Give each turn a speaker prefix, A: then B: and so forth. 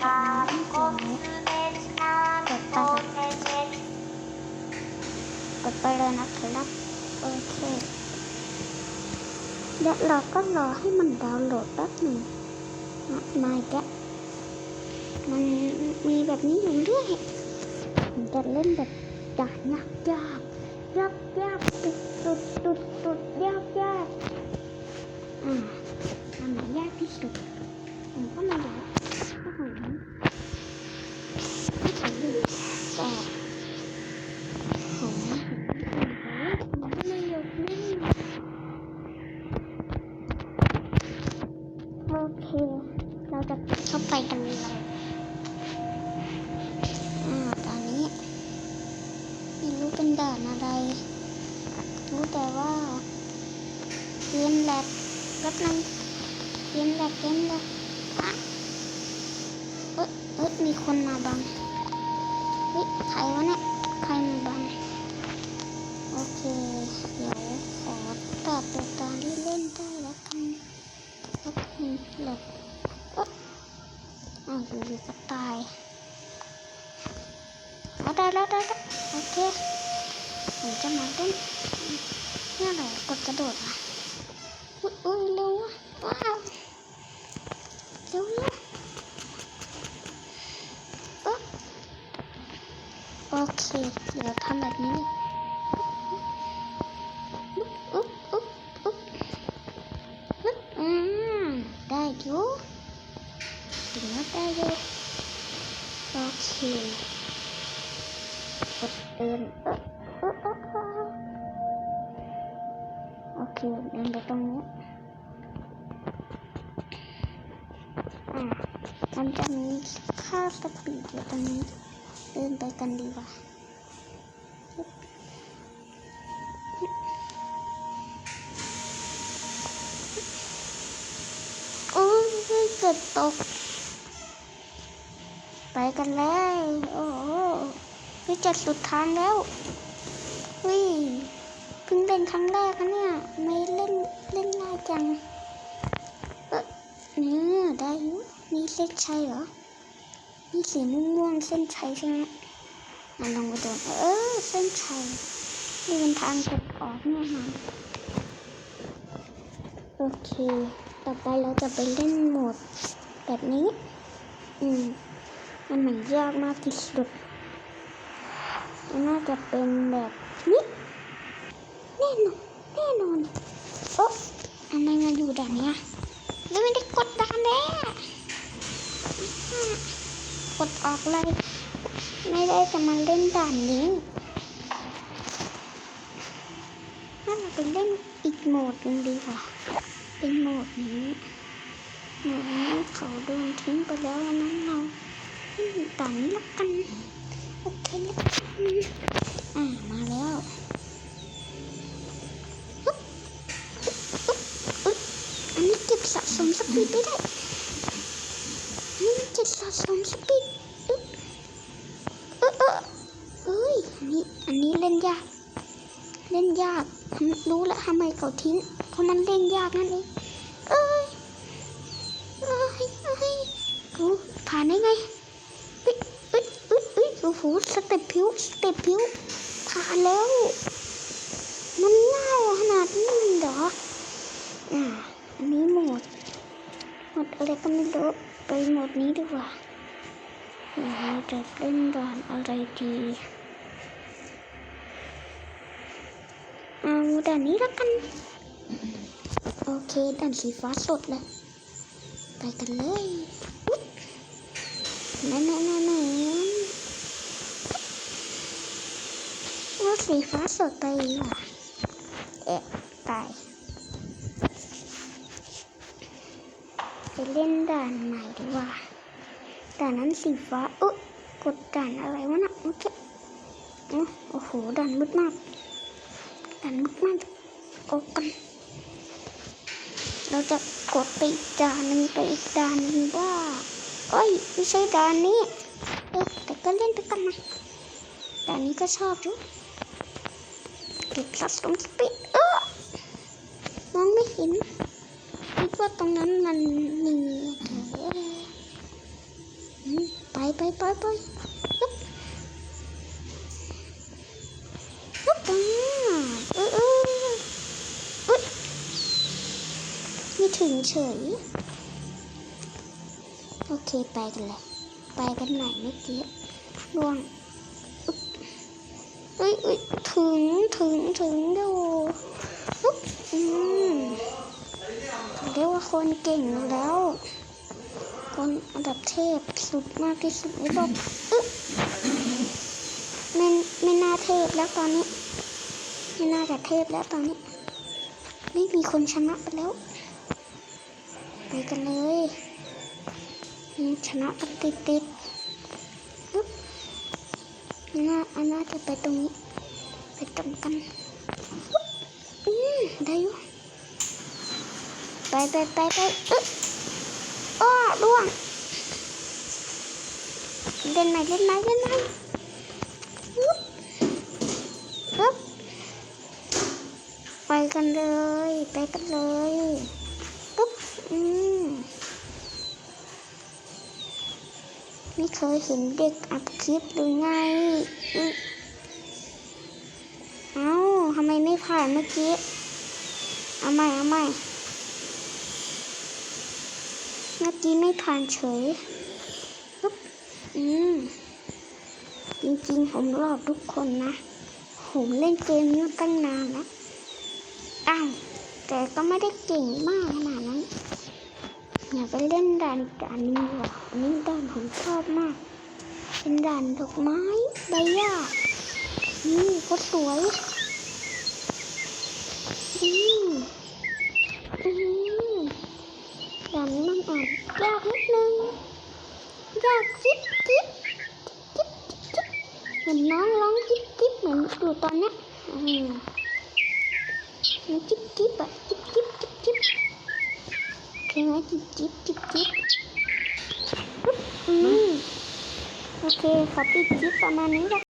A: กดไปกดไปเลยนะครับโอเคเดี๋ยวเราก็รอให้มันดาวน์โหลดแป๊บหนึ่งมาอีกมันมีแบบนี้อยู่เรื่อยจะเล่นแบบยากยากยากยากยากตุดตุดตุดตุดยากยากอ่าอันไหนยากที่สุดผมก็ไม่รู้ก็ผมไม่ถึงดูแต่ผมผมก็ไม่ยกเล่นโอเค เราจะเข้าไปกันเลยอ่าตอนนี้ไม่รู้เป็นด่านอะไร รู้แต่ว่าเกมแหลกแป๊บนึงเกมแลกเกมแลกอะเอ๊ะเอ๊ะมีคนมาบังเฮ้ยใครวะเนี่ย ใครมาบัง โอเค เดี๋ยว ผมจะมาเล่นนี่อะไรกดกระโดดอะอุ้ยเร็วว้าวเร็วเร็วเอ๊ะโอเค เดี๋ยวทำแบบนี้อุ๊บอุ๊บอุ๊บอุ๊บอืมได้อยู่ถึงแล้วได้อยู่โอเคกดเดินเอ๊ะ โอเคเดินไปตรงนี้อ่ามันจะมีค่าสปีดอยู่ตรงนี้เดินไปกันดีกว่าโอ้ยเกิดตก ไปกันเลยโอ้โหนี่จะสุดทางแล้ว เพิ่งเล่นครั้งแรกนะเนี่ย ไม่เล่นเล่นง่ายจังเออเนี่ได้ยู่นี่เส้นชัยเหรอนี่สีม่วงๆเส้นชัยใช่ไหมอะลองมาดูเออเส้นชัยนี่เป็นทางกดออกเนี่ยฮะโอเค ต่อไปเราจะไปเล่นโหมดแบบนี้ อืมอันไหมือนยากมากที่สุดน่าจะเป็นแบบ แน่นอนแน่นอนโอ๊ะทำไมมาอยู่ด่านเนี้ยแล้วไม่ได้กดด่านแล้วกดออกเลย ไม่ได้จะมาเล่นด่านนี้ถ้าเราไปเล่นอีกโหมดนึงดีกว่าเป็นโหมดนี้โหมดนี้เขาโดนทิ้งไปแล้วนั้นเราเล่นด่านนี้ละกันโอเคละกันอ่ามาแล้ว มสปีดไม่ได้อันเก็บสะสมสปีดอึ๊บเออเออเอ้ยอันนี้อันนี้เล่นยาก เล่นยากรู้แล้วทำไมเขาทิ้งเพราะมันเล่นยากนั่นเองเอ้ยเอ้ยเอ้ยกูผ่านได้ไงอ้ยเอ้ยเอ้ยเอ้ยโอ้โหสเต็ปผิวสเต็ปผิวผ่านแล้ว มันง่ายขนาดนี้เลยเหรออ่าอันนี้โหมดโหมด อะไรก็ไม่รู้ไปหมดนี้ดีกว่าเราจะเล่นด่านอะไรดีเอาด่านนี้แล้วกัน โอเคด่านสีฟ้าสดเลยไปกันเลยอุ๊ยนั่นนั่นนั่นว่าสีฟ้าสดไปอะเอ๊ะไป เล่นด่านใหม่ดีกว่าด่านนั้นสีฟ้าอุ๊ยกดด่านอะไรวะน่ะโอเคอ๋อโอ้โหด่านมืดมากด่านมืดมากโอ้กัน เราจะกดไปอีกด่านหนึ่งไปอีกด่านหนึ่งว่าเอ้ยไม่ใช่ด่านนี้เออแต่ก็เล่นไปกันนะด่านนี้ก็ชอบอยู่เก็บสะสมสปีดเออมองไม่เห็น ว่าตรงนั้นมันมีเถอะอืไปไปไปฮึบฮึบอ่าเออเอออุ๊ยไม่ถึงเฉย โอเคไปกันเลย ไปกันไหนอยเมื่อกี้ล่วงอุ๊บเอ้ยเอ้ยถึงถึงถึงดูอืม เรียกว่าคนเก่งแล้ว คนอันดับเทพสุดมากที่สุดในโลกอึ๊บไม่ไม่น่าเทพแล้วตอนนี้ ไม่น่าจะเทพแล้วตอนนี้ ไม่มีคนชนะไปแล้ว ไปกันเลยชนะกันติดติดๆอึ๊บน่าอันน่าจะไปตรงนี้ ไปตรงกัน อืมได้อยู่ ไปไปไปไปอึ๊บอ้อร่วง เล่นไหมเล่นไหมเล่นไหมปึ๊บปึ๊บไปกันเลย ไปกันเลยปึ๊บอืมไม่เคยเห็นเด็กอัดคลิปหรือไงอึ๊ะเอ้าทำไมไม่ผ่านเมื่อกี้ เอาใหม่เอาใหม่ เมื่อกี้ไม่ผ่านเฉยปึ๊บอืมจริงๆ ผมรอบทุกคนนะ ผมเล่นเกมนี้ตั้งนานแล้วอ้าวแต่ก็ไม่ได้เก่งมากขนาดนั้น อย่าไปเล่นด่านอีกด่านนึงดีกว่าอันนี้ด่านผมชอบมาก เป็นด่านดอกไม้ใบหญ้านี่ก็สวยอืมอืม ด่านนี้มันอ่านยากนิดนึง ยากจิ๊บจิ๊บจิ๊บจิ๊บเหมือนน้องร้องจิ๊บจิ๊บเหมือนอยู่ตอน เนี้ยอืมมันจิ๊บจิ๊บอะจิ๊บจิ๊บจิ๊บจิ๊บเคยไหมจิ๊บจิ๊บจิ๊บจิ๊บอืมโอเคขอปิดจิ๊บประมาณนี้ละ